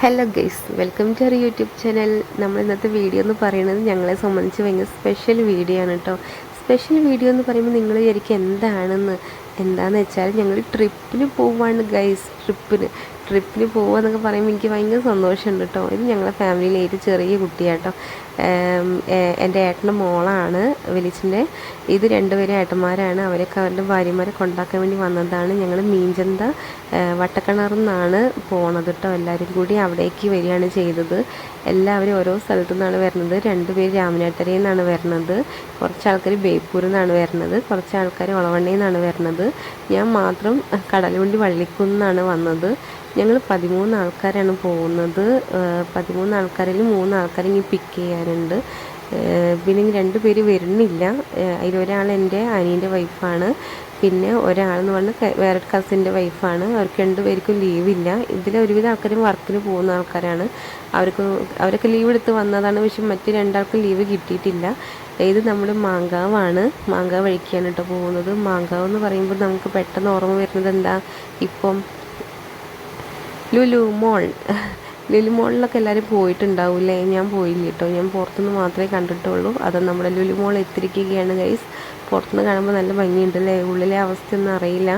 Hello guys welcome to our YouTube channel നമ്മൾ ഇന്നത്തെ video എന്ന് പറയുന്നത് ഞങ്ങളെ സംബന്ധിച്ച് ഭയങ്കര സ്പെഷ്യൽ വീഡിയോ ആണ് കേട്ടോ സ്പെഷ്യൽ വീഡിയോ എന്ന് പറയുമ്പോൾ നിങ്ങൾ വിചാരിക്കും എന്താണെന്ന്? എന്താണെന്ന് വെച്ചാൽ ഞങ്ങൾ ട്രിപ്പിന് പോവാണ് ഗൈസ് ട്രിപ്പിന് ട്രിപ്പിന് പോവുക എന്നൊക്കെ പറയുമ്പോൾ എനിക്ക് ഭയങ്കര സന്തോഷമുണ്ട് കേട്ടോ ഇത് ഞങ്ങളെ ഫാമിലിയിലെ ഏറ്റവും ചെറിയ കുട്ടിയാട്ടോ എന്റെ ഏട്ടന്റെ മോളാണ് വിളിച്ചിന്റെ ഇത് രണ്ടുപേരും ഏട്ടന്മാരാണ്. അവരൊക്കെ അവരുടെ ഭാര്യമാരെ കൊണ്ടാക്കാൻ വേണ്ടി വന്നതാണ്. ഞങ്ങൾ മീൻചന്ത വട്ടക്കിണറിൽ നിന്നാണ് പോണത് കേട്ടോ. എല്ലാവരും കൂടി അവിടേക്ക് വരികയാണ് ചെയ്തത്. എല്ലാവരും ഓരോ സ്ഥലത്തു നിന്നാണ് വരുന്നത്. രണ്ടുപേര് രാമനാട്ടരയിൽ നിന്നാണ് വരുന്നത്. കുറച്ച് ആൾക്കാർ ബേപ്പൂരിൽ നിന്നാണ് വരുന്നത്. കുറച്ച് ആൾക്കാർ ഒളവണ്ണയിൽ നിന്നാണ് വരുന്നത്. ഞാൻ മാത്രം കടലുണ്ടി വള്ളിക്കുന്നാണ് വന്നത്. ഞങ്ങൾ പതിമൂന്ന് ആൾക്കാരാണ് പോകുന്നത്. പതിമൂന്ന് ആൾക്കാരിൽ മൂന്ന് ആൾക്കാരെ ഇനി പിക്ക് ചെയ്യാനുണ്ട് പിന്നെ രണ്ട് പേര് വരുന്നില്ല. അതിലൊരാൾ എന്റെ അനിയന്റെ വൈഫാണ്. പിന്നെ ഒരാളെന്ന് പറഞ്ഞാൽ വേറെ കസിന്റെ വൈഫാണ്. അവർക്ക് രണ്ട് പേർക്കും ലീവില്ല ഇതിൽ ഒരുവിധ ആൾക്കാരും വർക്കിന് പോകുന്ന ആൾക്കാരാണ്. അവർക്ക് അവരൊക്കെ ലീവ് എടുത്ത് വന്നതാണ്. പക്ഷെ മറ്റു രണ്ടാൾക്കും ലീവ് കിട്ടിയിട്ടില്ല. ഇത് നമ്മുടെ മാങ്കാവാണ്. മാങ്കാവ് വഴിക്കാണ് കേട്ടോ പോകുന്നത്. മാങ്കാവ് എന്ന് പറയുമ്പോൾ നമുക്ക് പെട്ടെന്ന് ഓർമ്മ വരുന്നത് എന്താ? ഇപ്പം ലുലു മോൾ ലുലു മോളിലൊക്കെ എല്ലാവരും പോയിട്ടുണ്ടാവില്ലേ? ഞാൻ പോയില്ല കേട്ടോ. ഞാൻ പുറത്തുനിന്ന് മാത്രമേ കണ്ടിട്ടുള്ളൂ. അത് നമ്മുടെ ലുലു മോൾ എത്തിരിക്കുകയാണ് ഗൈസ് പുറത്തുനിന്ന് കാണുമ്പോൾ നല്ല ഭംഗിയുണ്ട് അല്ലേ ഉള്ളിലെ അവസ്ഥയൊന്നും അറിയില്ല.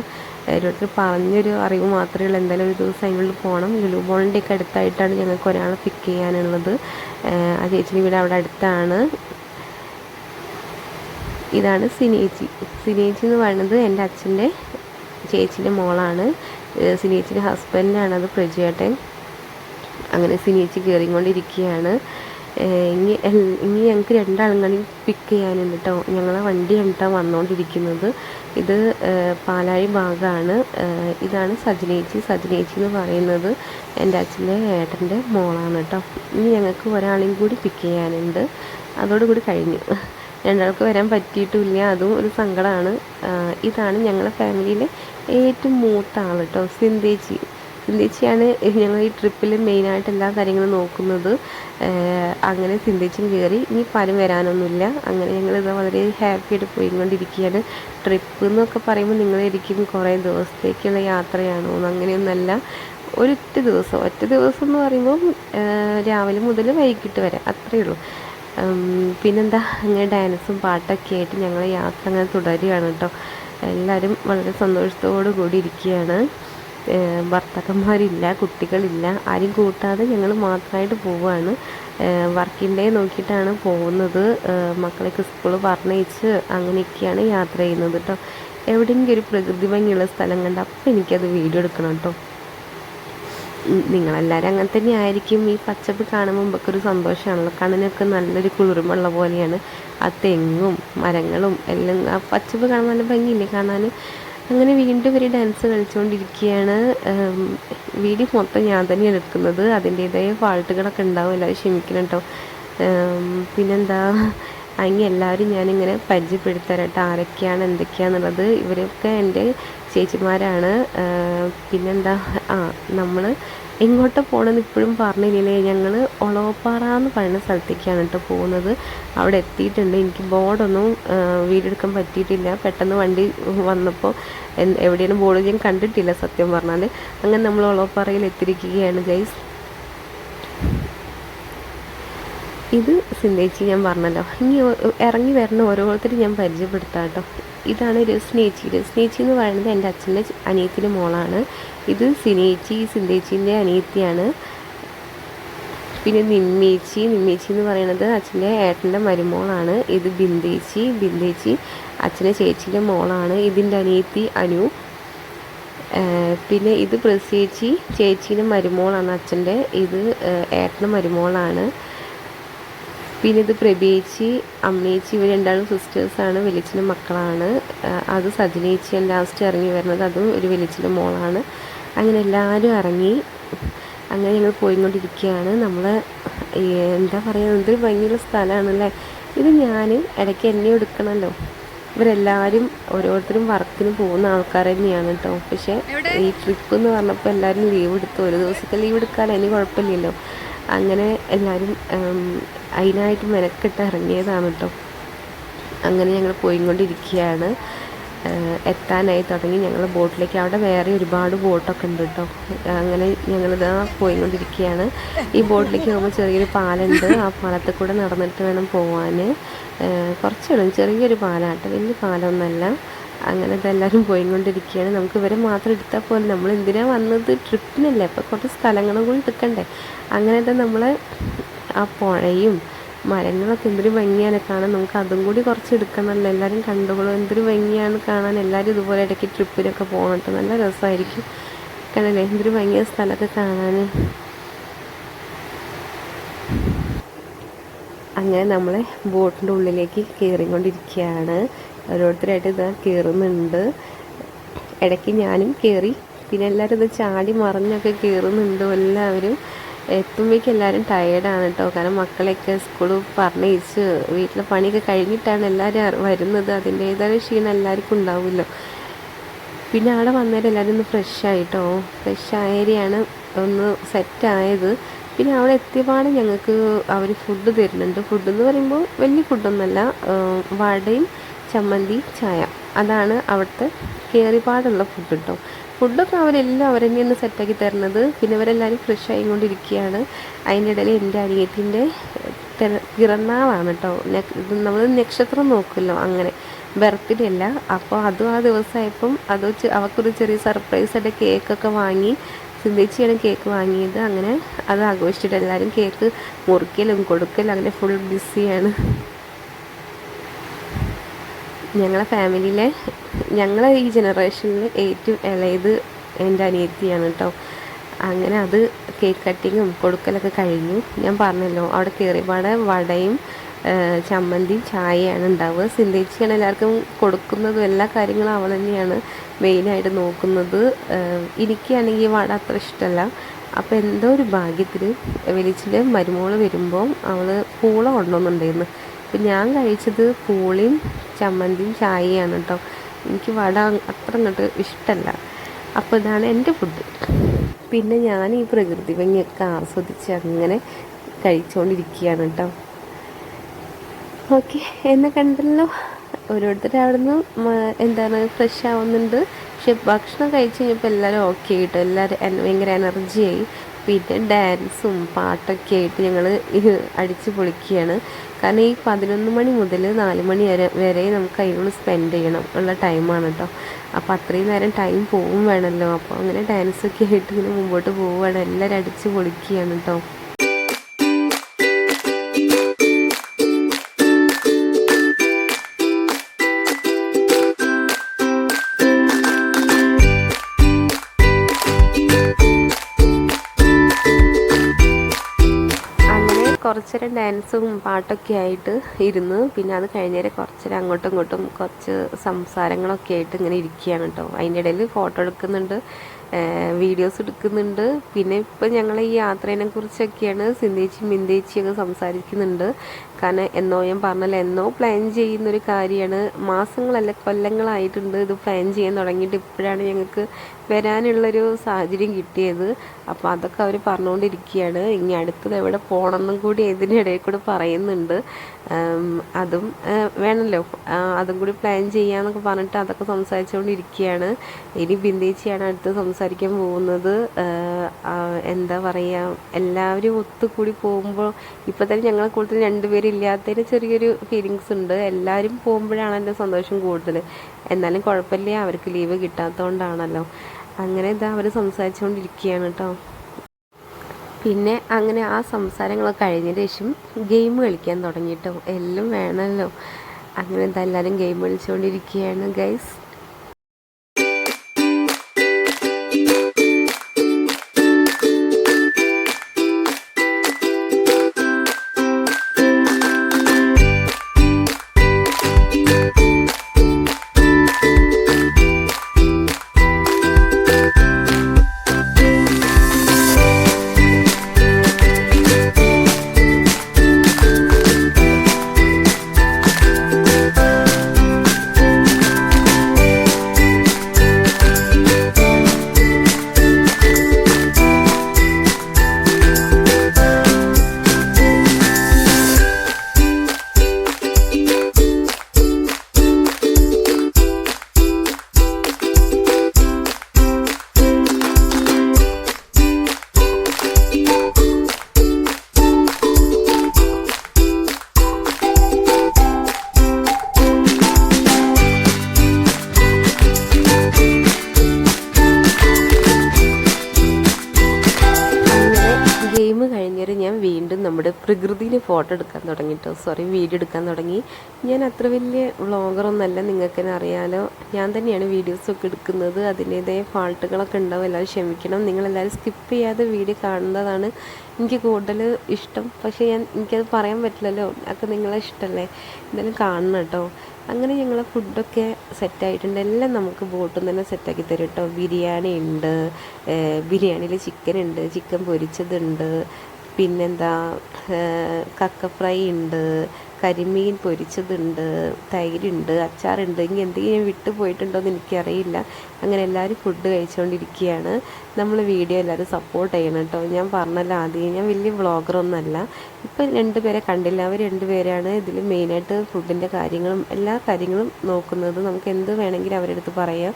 ഓരോരുത്തർ പറഞ്ഞൊരു അറിവ് മാത്രമേ ഉള്ളൂ. എന്തായാലും ഒരു ദിവസം അതിനുള്ളിൽ പോകണം ലുലു മോളിന്റെ ഒക്കെ അടുത്തായിട്ടാണ് ഞങ്ങൾക്ക് ഒരാളെ പിക്ക് ചെയ്യാനുള്ളത്. ആ ചേച്ചിന്റെ വീട് അവിടെ അടുത്താണ്. ഇതാണ് സിനേച്ചി. സിനേച്ചി എന്ന് പറയുന്നത് എന്റെ അച്ഛന്റെ ചേച്ചിന്റെ മോളാണ്. സിനേച്ചിന്റെ ഹസ്ബൻഡാണത് പ്രജുവേട്ടൻ അങ്ങനെ സിനേച്ചി കയറിക്കൊണ്ടിരിക്കുകയാണ് ഇനി ഇനി ഞങ്ങൾക്ക് രണ്ടാളും കൂടി പിക്ക് ചെയ്യാനുണ്ട് കേട്ടോ ഞങ്ങളെ വണ്ടി കേട്ടോ വന്നുകൊണ്ടിരിക്കുന്നത് ഇത് പാലായി ഭാഗമാണ് ഇതാണ് സജനേച്ചി. സജനേച്ചി എന്ന് പറയുന്നത് എന്റെ അച്ഛന്റെ ഏട്ടന്റെ മോളാണ് കേട്ടോ ഇനി ഞങ്ങൾക്ക് ഒരാളെയും കൂടി പിക്ക് ചെയ്യാനുണ്ട്. അതോടുകൂടി കഴിഞ്ഞു. രണ്ടാൾക്ക് വരാൻ പറ്റിയിട്ടുമില്ല അതും ഒരു സങ്കടമാണ് ഇതാണ് ഞങ്ങളുടെ ഫാമിലിയിലെ ഏറ്റവും മൂത്ത ആൾ കേട്ടോ സിന്തേച്ചി സിന്തേച്ചിയാണ് ഞങ്ങൾ ഈ ട്രിപ്പിൽ മെയിനായിട്ട് എല്ലാ കാര്യങ്ങളും നോക്കുന്നത്. അങ്ങനെ ചിന്തിച്ചും കയറി ഇനി പലരും വരാനൊന്നുമില്ല. അങ്ങനെ ഞങ്ങൾ ഇതാ വളരെ ഹാപ്പി ആയിട്ട് പോയിക്കൊണ്ടിരിക്കുകയാണ്. ട്രിപ്പ് എന്നൊക്കെ പറയുമ്പോൾ നിങ്ങളിരിക്കും കുറേ ദിവസത്തേക്കുള്ള യാത്രയാണോ അങ്ങനെയൊന്നല്ല. ഒരൊറ്റ ദിവസം. ഒറ്റ ദിവസം എന്ന് പറയുമ്പോൾ രാവിലെ മുതൽ വൈകിട്ട് വരെ. അത്രയേ ഉള്ളൂ. പിന്നെന്താ? അങ്ങനെ ഡാൻസും പാട്ടൊക്കെ ആയിട്ട് ഞങ്ങൾ യാത്ര അങ്ങനെ തുടരുകയാണ് കേട്ടോ. എല്ലാവരും വളരെ സന്തോഷത്തോടു കൂടി ഇരിക്കുകയാണ്. ഭർത്താക്കന്മാരില്ല കുട്ടികളില്ല ആരും കൂട്ടാതെ ഞങ്ങൾ മാത്രമായിട്ട് പോവുകയാണ് വർക്കിംഗ് ഡേ നോക്കിയിട്ടാണ് പോകുന്നത്. മക്കളൊക്കെ സ്കൂൾ പറഞ്ഞയച്ച് അങ്ങനെയൊക്കെയാണ് യാത്ര ചെയ്യുന്നത് കേട്ടോ എവിടെയെങ്കിലും ഒരു പ്രകൃതി ഭംഗിയുള്ള സ്ഥലം കണ്ട് അപ്പം എനിക്കത് വീഡിയോ എടുക്കണം കേട്ടോ നിങ്ങളെല്ലാവരും അങ്ങനെ തന്നെ ആയിരിക്കും. ഈ പച്ചപ്പ് കാണുമ്പോൾ നമുക്ക് ഒരു സന്തോഷമാണല്ലോ കണ്ണിനൊക്കെ നല്ലൊരു കുളിർമുള്ള പോലെയാണ്. ആ തെങ്ങും മരങ്ങളും എല്ലാം ആ പച്ചപ്പ് കാണാൻ നല്ല ഭംഗിയില്ലേ കാണാൻ അങ്ങനെ വീണ്ടും ഒരു ഡാൻസ് കളിച്ചുകൊണ്ടിരിക്കുകയാണ് വീഡിയോ മൊത്തം ഞാൻ തന്നെ എടുക്കുന്നത്. അതിന്റേതായ ഫാൾട്ടുകളൊക്കെ ഉണ്ടാവും. എല്ലാവരും ക്ഷമിക്കണം കേട്ടോ പിന്നെന്താ? അങ്ങനെ എല്ലാവരും ഞാനിങ്ങനെ പരിചയപ്പെടുത്തരാം കേട്ടോ ആരൊക്കെയാണ് എന്തൊക്കെയാണെന്നുള്ളത് ഇവരൊക്കെ എന്റെ ചേച്ചിമാരാണ്. പിന്നെന്താ? ആ നമ്മൾ എങ്ങോട്ട് പോകണമെന്ന് ഇപ്പോഴും പറഞ്ഞില്ലേ ഞങ്ങൾ ഒളവപ്പാറ എന്ന് പറയുന്ന സ്ഥലത്തേക്കാണ് കേട്ടോ പോകുന്നത്. അവിടെ എത്തിയിട്ടുണ്ട്. എനിക്ക് ബോർഡൊന്നും വീടെടുക്കാൻ പറ്റിയിട്ടില്ല. പെട്ടെന്ന് വണ്ടി വന്നപ്പോൾ എവിടെയാണ് ബോർഡ് ഞാൻ കണ്ടിട്ടില്ല സത്യം പറഞ്ഞാൽ അങ്ങനെ നമ്മൾ ഒളവപ്പാറയിൽ എത്തിയിരിക്കുകയാണ് ഗൈസ്. ഇത് സിന്ധേച്ചി ഞാൻ പറഞ്ഞല്ലോ. ഇനി ഇറങ്ങി വരുന്ന ഓരോരുത്തരും ഞാൻ പരിചയപ്പെടുത്താം കേട്ടോ. ഇതാണ് രസ്നേച്ചി. രസ്നേച്ചി എന്ന് പറയുന്നത് എന്റെ അച്ഛന്റെ അനിയത്തിന്റെ മോളാണ്. ഇത് സിനേച്ചി സിന്തേച്ചീന്റെ അനിയത്തിയാണ്. പിന്നെ നിമ്മേച്ചി നിമ്മേച്ചി എന്ന് പറയുന്നത് അച്ഛന്റെ ഏട്ടന്റെ മരുമോളാണ്. ഇത് ബിന്ദേച്ചി ബിന്ദേച്ചി അച്ഛന്റെ ചേച്ചിന്റെ മോളാണ്. ഇതിന്റെ അനിയത്തി അനു. പിന്നെ ഇത് പ്രസേച്ചി ചേച്ചീന്റെ മരുമോളാണ് അച്ഛന്റെ. ഇത് ഏട്ടന്റെ മരുമോളാണ്. പിന്നെ ഇത് പ്രഭേച്ചി അമ്മേച്ചി ഇവർ രണ്ടാളും സിസ്റ്റേഴ്സാണ് വെളിച്ചിന്റെ മക്കളാണ്. അത് സജിനേച്ചിയാണ് ലാസ്റ്റ് ഇറങ്ങി വരുന്നത്. അതും ഒരു വെളിച്ചിന്റെ മോളാണ്. അങ്ങനെ എല്ലാവരും ഇറങ്ങി. അങ്ങനെ ഞങ്ങൾ പോയിക്കൊണ്ടിരിക്കുകയാണ്. നമ്മൾ എന്താ പറയുക എന്തൊരു ഭംഗിയുള്ള സ്ഥലമാണല്ലേ? ഇത് ഞാൻ ഇടയ്ക്ക് എന്നെ എടുക്കണമല്ലോ ഇവരെല്ലാവരും ഓരോരുത്തരും വർക്കിന് പോകുന്ന ആൾക്കാർ തന്നെയാണ് കേട്ടോ. പക്ഷേ ഈ ട്രിപ്പ് എന്ന് പറഞ്ഞപ്പോൾ എല്ലാവരും ലീവ് എടുത്തു. ഒരു ദിവസത്തെ ലീവ് എടുക്കാൻ അതിന് കുഴപ്പമില്ലല്ലോ. അങ്ങനെ എല്ലാവരും അതിനായിട്ട് മെനക്കെട്ട് ഇറങ്ങിയതാണ് കേട്ടോ അങ്ങനെ ഞങ്ങൾ പോയിക്കൊണ്ടിരിക്കുകയാണ് എത്താനായി തുടങ്ങി. ഞങ്ങൾ ബോട്ടിലേക്ക് അവിടെ വേറെ ഒരുപാട് ബോട്ടൊക്കെ ഉണ്ട് കേട്ടോ അങ്ങനെ ഞങ്ങളിതാ പോയിക്കൊണ്ടിരിക്കുകയാണ് ഈ ബോട്ടിലേക്ക് പോകുമ്പോൾ ചെറിയൊരു പാലുണ്ട്. ആ പാലത്തിൽ കൂടെ നടന്നിട്ട് വേണം പോവാൻ ഉള്ളൂ ചെറിയൊരു പാലാട്ടോ. വലിയ പാലമൊന്നുമല്ല അങ്ങനെ ഇതെല്ലാവരും പോയിക്കൊണ്ടിരിക്കുകയാണ്. നമുക്ക് ഇവരെ മാത്രം എടുത്താൽ പോലെ നമ്മൾ എന്തിനാണ് വന്നത്? ട്രിപ്പിനല്ലേ. അപ്പോൾ കുറച്ച് സ്ഥലങ്ങളും കൂടി എടുക്കണ്ടേ. അങ്ങനത്തെ നമ്മൾ ആ പുഴയും മരങ്ങളൊക്കെ എന്തൊരു ഭംഗിയാണ് കാണാൻ. നമുക്ക് അതും കൂടി കുറച്ച് എടുക്കണമല്ലോ. എല്ലാവരും കണ്ടുകൊള്ളൂ. എന്തൊരു ഭംഗിയാണ് കാണാൻ. എല്ലാവരും ഇതുപോലെ ഇടയ്ക്ക് ട്രിപ്പിനൊക്കെ പോകണം നല്ല രസമായിരിക്കും. കണ്ടല്ലേ? എന്തൊരു ഭംഗിയ സ്ഥലമൊക്കെ കാണാൻ. അങ്ങനെ നമ്മളെ ബോട്ടിന്റെ ഉള്ളിലേക്ക് കയറിക്കൊണ്ടിരിക്കുകയാണ്. ഓരോരുത്തരായിട്ട് ഇതാ കയറുന്നുണ്ട് ഇടയ്ക്ക് ഞാനും കയറി പിന്നെ എല്ലാവരും ഇത് ചാടി മറിഞ്ഞൊക്കെ കയറുന്നുണ്ട് എല്ലാവരും എത്തുമ്പോഴേക്കും എല്ലാവരും ടയേർഡാണ് കേട്ടോ കാരണം മക്കളെയൊക്കെ സ്കൂളിൽ പറഞ്ഞയച്ച് വീട്ടിലെ പണിയൊക്കെ കഴിഞ്ഞിട്ടാണ് എല്ലാവരും വരുന്നത്. അതിന്റേതായ ക്ഷീണം എല്ലാവർക്കും ഉണ്ടാവുമല്ലോ. പിന്നെ അവിടെ വന്നേരം എല്ലാവരും ഒന്ന് ഫ്രഷ് ആയിട്ടോ? ഫ്രഷ് ആയരെയാണ് ഒന്ന് സെറ്റായത് പിന്നെ അവിടെ എത്തിയപാട് ഞങ്ങൾക്ക് അവർ ഫുഡ് തരുന്നുണ്ട്. ഫുഡ് എന്ന് പറയുമ്പോൾ വലിയ ഫുഡൊന്നുമല്ല വടയും ചമ്മന്തി ചായ. അതാണ് അവിടുത്തെ കയറിപാടുള്ള ഫുഡ് കേട്ടോ ഫുഡൊക്കെ അവരെല്ലാം അവർ തന്നെയാണ് സെറ്റാക്കി തരുന്നത്. പിന്നെ അവരെല്ലാവരും ഫ്രഷ് ആയിക്കൊണ്ടിരിക്കുകയാണ്. അതിന്റെ ഇടയിൽ എന്റെ അനിയത്തിന്റെ പിറന്നാളാണ് കേട്ടോ നമ്മൾ നക്ഷത്രം നോക്കുമല്ലോ അങ്ങനെ. ബർത്ത്ഡേ അല്ല. അപ്പോൾ അതും ആ ദിവസമായപ്പം അത് അവർക്കൊരു ചെറിയ സർപ്രൈസ് ആയിട്ട് കേക്കൊക്കെ വാങ്ങി സിന്ധിച്ചിയാണ് കേക്ക് വാങ്ങിയത്. അങ്ങനെ അത് ആഘോഷിച്ചിട്ട് എല്ലാവരും കേക്ക് മുറിക്കലും കൊടുക്കലും അങ്ങനെ ഫുൾ ബിസിയാണ് ഞങ്ങളെ ഫാമിലിയിലെ ഞങ്ങളെ ഈ ജനറേഷനിൽ ഏറ്റവും ഇളയത് എന്റെ അനിയത്തിയാണ് കേട്ടോ അങ്ങനെ അത് കേക്ക് കട്ടിങ്ങും കൊടുക്കലൊക്കെ കഴിഞ്ഞു. ഞാൻ പറഞ്ഞല്ലോ അവിടെ കയറിയപാടെ വടയും ചമ്മന്തി ചായയാണ് ഉണ്ടാവുക. സിന്ധിച്ചിയാണ് എല്ലാവർക്കും കൊടുക്കുന്നതും എല്ലാ കാര്യങ്ങളും അവൾ തന്നെയാണ് മെയിനായിട്ട് നോക്കുന്നത്. എനിക്കാണെങ്കിൽ വട അത്ര ഇഷ്ടമല്ല. അപ്പോൾ എന്തോ ഒരു ഭാഗ്യത്തിൽ വെളിച്ചിന്റെ മരുമോൾ വരുമ്പോൾ അവൾ പൂള കൊണ്ടുവന്നിട്ടുണ്ടായിരുന്നു. അപ്പം ഞാൻ കഴിച്ചത് പൂളിയും ചമ്മന്തിയും ചായയാണ് കേട്ടോ എനിക്ക് വട അത്ര അങ്ങോട്ട് ഇഷ്ടമല്ല അപ്പോൾ ഇതാണ് എന്റെ ഫുഡ് പിന്നെ ഞാൻ ഈ പ്രകൃതി ഭംഗിയൊക്കെ ആസ്വദിച്ച് അങ്ങനെ കഴിച്ചുകൊണ്ടിരിക്കുകയാണ് കേട്ടോ ഓക്കെ എന്നെ കണ്ടല്ലോ. ഓരോരുത്തർ അവിടുന്ന് എന്താണ് ഫ്രഷ് ആവുന്നുണ്ട്. പക്ഷെ ഭക്ഷണം കഴിച്ച് കഴിഞ്ഞപ്പോൾ എല്ലാവരും ഓക്കെ ആയിട്ടോ. എല്ലാവരും ഭയങ്കര എനർജിയായി പിന്നെ ഡാൻസും പാട്ടൊക്കെ ആയിട്ട് ഞങ്ങൾ അടിച്ച് പൊളിക്കുകയാണ്. കാരണം ഈ പതിനൊന്ന് മണി മുതൽ നാല് മണി വരെ വരെ നമുക്ക് അതിനുള്ളിൽ സ്പെൻഡ് ചെയ്യണം ഉള്ള ടൈമാണ് കേട്ടോ അപ്പോൾ അത്രയും നേരം ടൈം പോവും വേണമല്ലോ അപ്പോൾ അങ്ങനെ ഡാൻസൊക്കെ ആയിട്ട് ഇങ്ങനെ മുമ്പോട്ട് പോവുകയാണ്. എല്ലാവരും അടിച്ച് പൊളിക്കുകയാണ് കേട്ടോ അങ്ങനെ കുറച്ച് നേരം ഡാൻസും പാട്ടൊക്കെ ആയിട്ട് ഇരുന്ന് പിന്നെ അത് കഴിഞ്ഞേരം കുറച്ചേരം അങ്ങോട്ടും ഇങ്ങോട്ടും കുറച്ച് സംസാരങ്ങളൊക്കെ ആയിട്ട് ഇങ്ങനെ ഇരിക്കുകയാണ് കേട്ടോ. അതിന്റെ ഇടയിൽ ഫോട്ടോ എടുക്കുന്നുണ്ട് വീഡിയോസ് എടുക്കുന്നുണ്ട്. പിന്നെ ഇപ്പം ഞങ്ങൾ ഈ യാത്രേനെ കുറിച്ചൊക്കെയാണ് സിന്ദേച്ചി മിന്തേച്ചിയൊക്കെ സംസാരിക്കുന്നുണ്ട്. കാരണം എന്നോ ഞാൻ പറഞ്ഞല്ലോ എന്നോ പ്ലാൻ ചെയ്യുന്നൊരു കാര്യമാണ്. മാസങ്ങളല്ല കൊല്ലങ്ങളായിട്ടുണ്ട് ഇത് പ്ലാൻ ചെയ്യാൻ തുടങ്ങിയിട്ട്. ഇപ്പോഴാണ് ഞങ്ങൾക്ക് വരാനുള്ളൊരു സാഹചര്യം കിട്ടിയത്. അപ്പോൾ അതൊക്കെ അവർ പറഞ്ഞുകൊണ്ടിരിക്കുകയാണ് ഇനി അടുത്തത് എവിടെ പോകണമെന്നും കൂടി ഇതിനിടയിൽ കൂടെ പറയുന്നുണ്ട്. അതും വേണമല്ലോ അതും കൂടി പ്ലാൻ ചെയ്യാമെന്നൊക്കെ പറഞ്ഞിട്ട് അതൊക്കെ സംസാരിച്ചുകൊണ്ടിരിക്കുകയാണ് ഇനി ബിന്ദേച്ചിയാണ് അടുത്ത് സംസാരിക്കാൻ പോകുന്നത്. എന്താ പറയുക എല്ലാവരും ഒത്തുകൂടി പോകുമ്പോൾ ഇപ്പോൾ തന്നെ ഞങ്ങളെ കൂടുതൽ രണ്ടുപേരില്ലാത്തതിന് ചെറിയൊരു ഫീലിങ്സ് ഉണ്ട്. എല്ലാവരും പോകുമ്പോഴാണ് എന്റെ സന്തോഷം കൂടുതൽ എന്നാലും കുഴപ്പമില്ല അവർക്ക് ലീവ് കിട്ടാത്തതുകൊണ്ടാണല്ലോ അങ്ങനെ ഇതാ അവർ സംസാരിച്ചുകൊണ്ടിരിക്കുകയാണ് കേട്ടോ പിന്നെ അങ്ങനെ ആ സംസാരങ്ങളൊക്കെ കഴിഞ്ഞതിന് ശേഷം ഗെയിം കളിക്കാൻ തുടങ്ങിയിട്ടോ എല്ലാം വേണമല്ലോ അങ്ങനെ എന്താ ഗെയിം കളിച്ചുകൊണ്ടിരിക്കുകയാണ് ഗൈസ്. പ്രകൃതിനെ ഫോട്ടോ എടുക്കാൻ തുടങ്ങി കേട്ടോ സോറി വീഡിയോ എടുക്കാൻ തുടങ്ങി. ഞാൻ അത്ര വലിയ വ്ളോഗറൊന്നല്ല നിങ്ങൾക്ക് തന്നെ അറിയാലോ. ഞാൻ തന്നെയാണ് വീഡിയോസൊക്കെ എടുക്കുന്നത്. അതിന്റേതായ ഫാൾട്ടുകളൊക്കെ ഉണ്ടാവും. എല്ലാവരും ക്ഷമിക്കണം. നിങ്ങളെല്ലാവരും സ്കിപ്പ് ചെയ്യാതെ വീഡിയോ കാണുന്നതാണ് എനിക്ക് കൂടുതൽ ഇഷ്ടം. പക്ഷേ ഞാൻ എനിക്കത് പറയാൻ പറ്റില്ലല്ലോ. അതൊക്കെ നിങ്ങളെ ഇഷ്ടമല്ലേ എന്തായാലും കാണണം കേട്ടോ അങ്ങനെ ഞങ്ങൾ ഫുഡൊക്കെ സെറ്റായിട്ടുണ്ട് എല്ലാം നമുക്ക് ബോട്ടിൽ നിന്ന് തന്നെ സെറ്റാക്കി തരും കേട്ടോ ബിരിയാണി ഉണ്ട് ബിരിയാണിയിൽ ചിക്കൻ ഉണ്ട് ചിക്കൻ പൊരിച്ചതുണ്ട് പിന്നെന്താ കക്ക ഫ്രൈ ഉണ്ട് കരിമീൻ പൊരിച്ചതുണ്ട് തൈരുണ്ട് അച്ചാറുണ്ട് ഇനി എന്തെങ്കിലും വിട്ടു പോയിട്ടുണ്ടോ എന്ന് എനിക്കറിയില്ല. അങ്ങനെ എല്ലാവരും ഫുഡ് കഴിച്ചുകൊണ്ടിരിക്കുകയാണ് നമ്മൾ വീഡിയോ എല്ലാവരും സപ്പോർട്ട് ചെയ്യണം കേട്ടോ. ഞാൻ പറഞ്ഞല്ലോ ആദ്യം ഞാൻ വലിയ വ്ളോഗറൊന്നുമല്ല ഇപ്പം രണ്ടുപേരെ കണ്ടില്ല. അവർ രണ്ടുപേരാണ് ഇതിൽ മെയിനായിട്ട് ഫുഡിന്റെ കാര്യങ്ങളും എല്ലാ കാര്യങ്ങളും നോക്കുന്നത്. നമുക്ക് എന്ത് വേണമെങ്കിലും അവരെടുത്ത് പറയാം.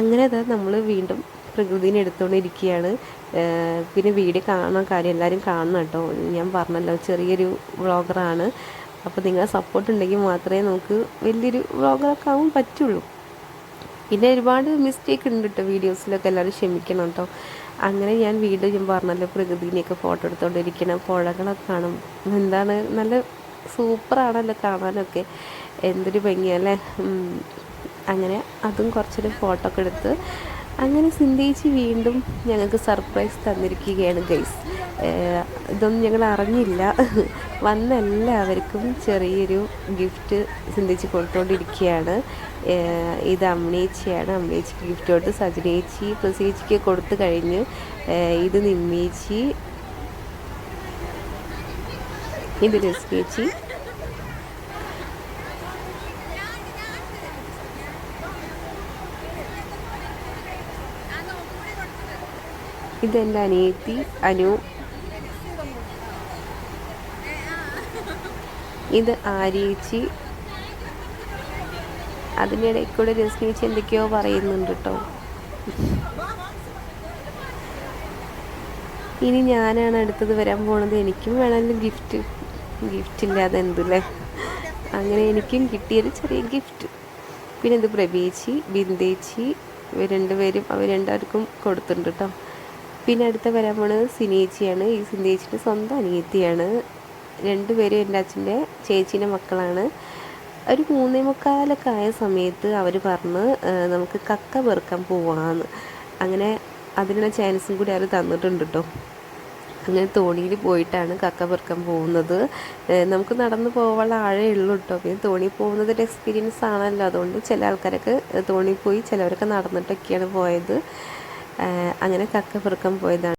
അങ്ങനെ അത് നമ്മൾ വീണ്ടും പ്രകൃതിനെ എടുത്തുകൊണ്ടിരിക്കുകയാണ്. പിന്നെ വീഡിയോ കാണാൻ കാര്യം എല്ലാവരും കാണണം കേട്ടോ. ഞാൻ പറഞ്ഞല്ലോ ചെറിയൊരു വ്ളോഗറാണ്. അപ്പോൾ നിങ്ങളെ സപ്പോർട്ട് ഉണ്ടെങ്കിൽ മാത്രമേ നമുക്ക് വലിയൊരു വ്ളോഗറൊക്കെ ആവാൻ പറ്റുള്ളൂ. പിന്നെ ഒരുപാട് മിസ്റ്റേക്ക് ഉണ്ട് കേട്ടോ വീഡിയോസിലൊക്കെ എല്ലാവരും ക്ഷമിക്കണം കേട്ടോ. അങ്ങനെ ഞാൻ വീട് ഞാൻ പറഞ്ഞല്ലോ പ്രകൃതിനെയൊക്കെ ഫോട്ടോ എടുത്തുകൊണ്ടിരിക്കണം. പുഴകളൊക്കെ കാണും. എന്താണ്? നല്ല സൂപ്പറാണല്ലോ കാണാനൊക്കെ. എന്തൊരു ഭംഗിയല്ലേ അങ്ങനെ അതും കുറച്ചൊരു ഫോട്ടോ ഒക്കെ എടുത്ത് അങ്ങനെ സിന്ധേച്ചി വീണ്ടും ഞങ്ങൾക്ക് സർപ്രൈസ് തന്നിരിക്കുകയാണ് ഗൈസ് ഇതൊന്നും ഞങ്ങൾ അറിഞ്ഞില്ല. വന്ന എല്ലാവർക്കും ചെറിയൊരു ഗിഫ്റ്റ് സിന്ധിച്ച് കൊടുത്തുകൊണ്ടിരിക്കുകയാണ് ഇത് അമ്മേച്ചിയാണ്. അമ്മേച്ചിക്ക് ഗിഫ്റ്റ് കൊടുത്ത് സജനേച്ചി പ്രസേച്ചിക്ക് കൊടുത്തു കഴിഞ്ഞ് ഇത് നിമ്മേച്ചി ഇത് രസ്കേച്ചി ഇതെന്റെ അനിയത്തി അനു? ഇത് ആരീച്ചി അതിനിടയിൽ കൂടെ രശ്മിച്ച് എന്തൊക്കെയോ പറയുന്നുണ്ട് കേട്ടോ ഇനി ഞാനാണ് അടുത്തത് വരാൻ പോണത്. എനിക്കും വേണമല്ലോ ഗിഫ്റ്റ് ഗിഫ്റ്റ് ഇല്ലാതെ എന്തല്ലേ അങ്ങനെ എനിക്കും കിട്ടിയൊരു ചെറിയ ഗിഫ്റ്റ് പിന്നെ ഇത് പ്രവീച്ചി ബിന്ദേച്ചി ഇവർ രണ്ടുപേരും അവർ രണ്ടാർക്കും കൊടുത്തിട്ടുണ്ട് കേട്ടോ പിന്നെ അടുത്ത വരാൻ പോണത് സിനേച്ചിയാണ്. ഈ സിനേച്ചിന്റെ സ്വന്തം അനിയത്തിയാണ്. രണ്ടുപേരും എന്റെ അച്ഛന്റെ ചേച്ചീന്റെ മക്കളാണ്. ഒരു മൂന്നേ മുക്കാലൊക്കെ ആയ സമയത്ത് അവർ പറഞ്ഞ് നമുക്ക് കക്ക പെറുക്കാൻ പോവാന്ന്. അങ്ങനെ അതിനുള്ള ചാൻസും കൂടി അവർ തന്നിട്ടുണ്ട് കേട്ടോ അങ്ങനെ തോണിയിൽ പോയിട്ടാണ് കക്ക പെറുക്കാൻ പോകുന്നത്. നമുക്ക് നടന്നു പോകാനുള്ള ആഴേ ഉള്ളൂ കേട്ടോ പിന്നെ തോണി പോകുന്നത് ഒരു എക്സ്പീരിയൻസ് ആണല്ലോ അതുകൊണ്ട് ചില ആൾക്കാരൊക്കെ തോണി പോയി ചിലവരൊക്കെ നടന്നിട്ടൊക്കെയാണ് പോയത്. അങ്ങനെ കക്ക പെറുക്കാൻ പോയതാണ്.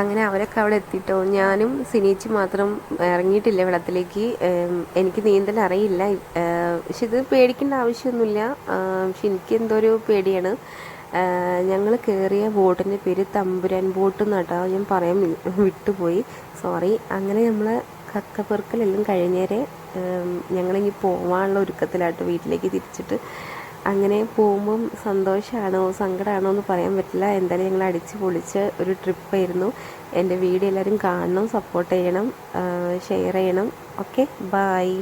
അങ്ങനെ അവരൊക്കെ അവിടെ എത്തിയിട്ടോ ഞാനും സിനീച്ചി മാത്രം ഇറങ്ങിയിട്ടില്ല വെള്ളത്തിലേക്ക്. എനിക്ക് നീന്തൽ അറിയില്ല. പക്ഷെ ഇത് പേടിക്കേണ്ട ആവശ്യമൊന്നുമില്ല. പക്ഷെ എനിക്ക് എന്തോ ഒരു പേടിയാണ് ഞങ്ങൾ കയറിയ ബോട്ടിന്റെ പേര് തമ്പുരാൻ ബോട്ട് നട്ടാ ഞാൻ പറയാൻ വിട്ടുപോയി. സോറി. അങ്ങനെ നമ്മൾ കക്കപ്പെറുക്കലെല്ലാം കഴിഞ്ഞേരെ ഞങ്ങളിങ്ങി പോകാനുള്ള ഒരുക്കത്തിലായിട്ട് വീട്ടിലേക്ക് തിരിച്ചിട്ട്. അങ്ങനെ പോകുമ്പം സന്തോഷമാണോ സങ്കടമാണോ എന്ന് പറയാൻ പറ്റില്ല. എന്തായാലും ഞങ്ങൾ അടിച്ച് പൊളിച്ച് ഒരു ട്രിപ്പായിരുന്നു എന്റെ വീഡിയോ എല്ലാവരും കാണണം സപ്പോർട്ട് ചെയ്യണം ഷെയർ ചെയ്യണം. Okay bye